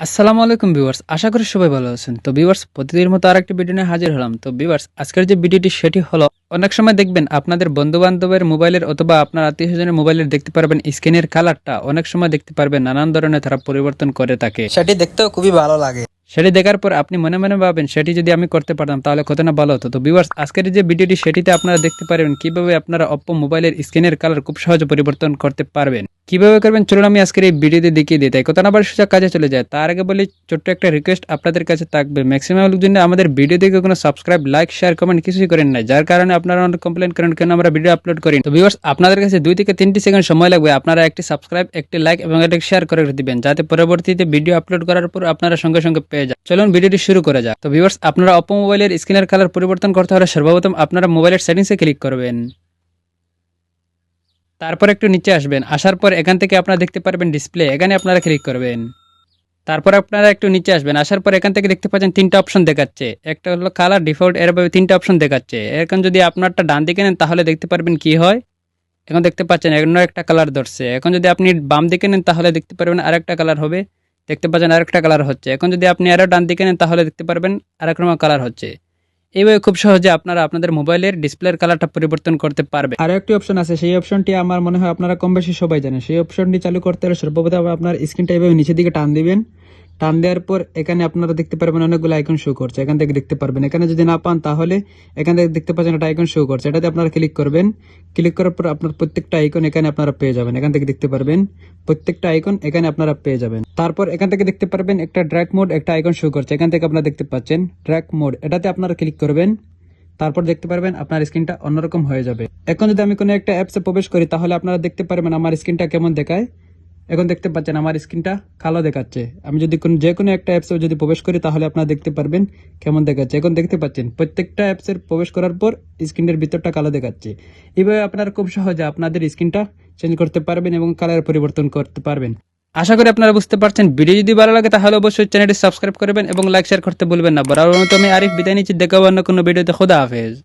আসসালামু আলাইকুম ভিউয়ার্স আশা করি সবাই ভালো আছেন। তো ভিউয়ার্স প্রতিদিনের মতো আর আরেকটি ভিডিও নিয়ে হাজির হলাম। তো ভিউয়ার্স আজকের যে ভিডিওটি সেটি হলো অনেক সময় দেখবেন আপনাদের বন্ধু বান্ধবের মোবাইলের অথবা আপনার আত্মীয় স্বজনের মোবাইলের দেখতে পারবেন স্ক্রিনের কালারটা অনেক সময় দেখতে পারবেন নানান ধরনের তারা পরিবর্তন করে থাকে। সেটি দেখতেও খুবই ভালো লাগে। সেটি দেখার পর আপনি মনে মনে ভাবেন সেটি যদি আমি করতে পারতাম তাহলে কত না ভালো হতো। তো ভিউয়ার্স আজকের যে ভিডিওটি সেটিতে আপনারা দেখতে পারবেন কীভাবে আপনারা অপ্পো মোবাইলের স্ক্রিনের কালার খুব সহজে পরিবর্তন করতে পারবেন। কীভাবে করবেন? চলুন আমি আজকের এই ভিডিওতে দেখিয়ে দিই। তাই কত না সোজা কাজে চলে যায়। তার আগে বলি, ছোট্ট একটা রিকোয়েস্ট আপনাদের কাছে থাকবে। ম্যাক্সিমাম লোকজন আমাদের ভিডিও দেখে কোনো সাবস্ক্রাইব লাইক শেয়ার কমেন্ট কিছুই করেন না যার কারণে আপনারা অনেক কমপ্লেন করেন, কেন আমরা ভিডিও আপলোড করি। তো ভিউয়ার্স আপনাদের কাছে দুই থেকে তিনটি সেকেন্ড সময় লাগবে। আপনারা একটি সাবস্ক্রাইব একটি লাইক এবং একটি শেয়ার করে দিবেন, যাতে পরবর্তীতে ভিডিও আপলোড করার পর আপনারা সঙ্গে সঙ্গে পেয়ে যান। চলুন ভিডিওটি শুরু করা যাক। তো ভিউয়ার্স আপনারা অপো মোবাইলের স্ক্রিনের কালার পরিবর্তন করতে হলে সর্বপ্রথম আপনারা মোবাইলের সেটিংসে ক্লিক করবেন। তারপর একটু নিচে আসবেন। আসার পর এখান থেকে আপনারা দেখতে পারবেন ডিসপ্লে এখানে আপনারা ক্লিক করবেন। তারপর আপনারা একটু নিচে আসবেন। আসার পর এখান থেকে দেখতে পাচ্ছেন তিনটা অপশন দেখাচ্ছে। একটা হলো কালার ডিফল্ট এরভাবে তিনটা অপশন দেখাচ্ছে। এখন যদি আপনারটা ডান দিকে নেন, তাহলে দেখতে পারবেন কি হয়? এখন দেখতে পাচ্ছেন অন্য একটা কালার ধরছে। এখন যদি আপনি বাম দিকে নেন, তাহলে দেখতে পারবেন আরেকটা কালার হবে। দেখতে পাচ্ছেন আরেকটা কালার হচ্ছে। এখন যদি আপনি আরও ডান দিকে নেন, তাহলে দেখতে পারবেন আরেক রকম কালার হচ্ছে। এইভাবে খুব সহজে আপনারা আপনাদের মোবাইলের ডিসপ্লের কালারটা পরিবর্তন করতে পারবে। আর একটি অপশন আছে, সেই অপশনটি আমার মনে হয় আপনারা কম বেশি সবাই জানেন। সেই অপশনটি চালু করতে হলে সর্বপ্রথম আপনার স্ক্রিনটা এভাবে নিচের দিকে টান দিবেন। টান দেওয়ার পর এখানে আপনারা দেখতে পারবেন অনেকগুলো আইকন শো করছে। এখান থেকে দেখতে পারবেন। এখানে যদি না পান তাহলে এখান থেকে দেখতে পাচ্ছেন একটা আইকন শো করছে। এটাতে আপনারা ক্লিক করবেন। ক্লিক করার পর আপনার প্রত্যেকটা আইকন এখানে আপনারা পেয়ে যাবেন। এখান থেকে দেখতে পারবেন। প্রত্যেকটা আইকন এখানে আপনারা পেয়ে যাবেন। তারপর এখান থেকে দেখতে পারবেন একটা ড্র্যাক মোড একটা আইকন শো করছে। এখান থেকে আপনারা দেখতে পাচ্ছেন ড্র্যাক মোড এটাতে আপনারা ক্লিক করবেন। তারপর দেখতে পারবেন আপনার স্ক্রিনটা অন্যরকম হয়ে যাবে। এখন যদি আমি কোনো একটা অ্যাপসে প্রবেশ করি তাহলে আপনারা দেখতে পারবেন আমার স্ক্রিনটা কেমন দেখায়। এখন দেখতে পাচ্ছেন আমার স্ক্রিনটা কালো দেখাচ্ছে। আমি যদি কোন যে কোনো একটা অ্যাপসে যদি প্রবেশ করি, তাহলে আপনারা দেখতে পারবেন কেমন দেখাচ্ছে। এখন দেখতে পাচ্ছেন, প্রত্যেকটা অ্যাপসের প্রবেশ করার পর স্ক্রিনের ভিতরটা কালো দেখাচ্ছে। এইভাবে আপনারা খুব সহজে আপনাদের স্ক্রিনটা চেঞ্জ করতে পারবেন এবং কালার পরিবর্তন করতে পারবেন। আশা করি আপনারা বুঝতে পারছেন। ভিডিও যদি ভালো লাগে, তাহলে অবশ্যই চ্যানেলটি সাবস্ক্রাইব করবেন এবং লাইক শেয়ার করতে ভুলবেন না। বরাবর আমি আরিফ, বিদায় নিচ্ছি। দেখাবো অন্য কোনো ভিডিওতে। খোদা হাফেজ।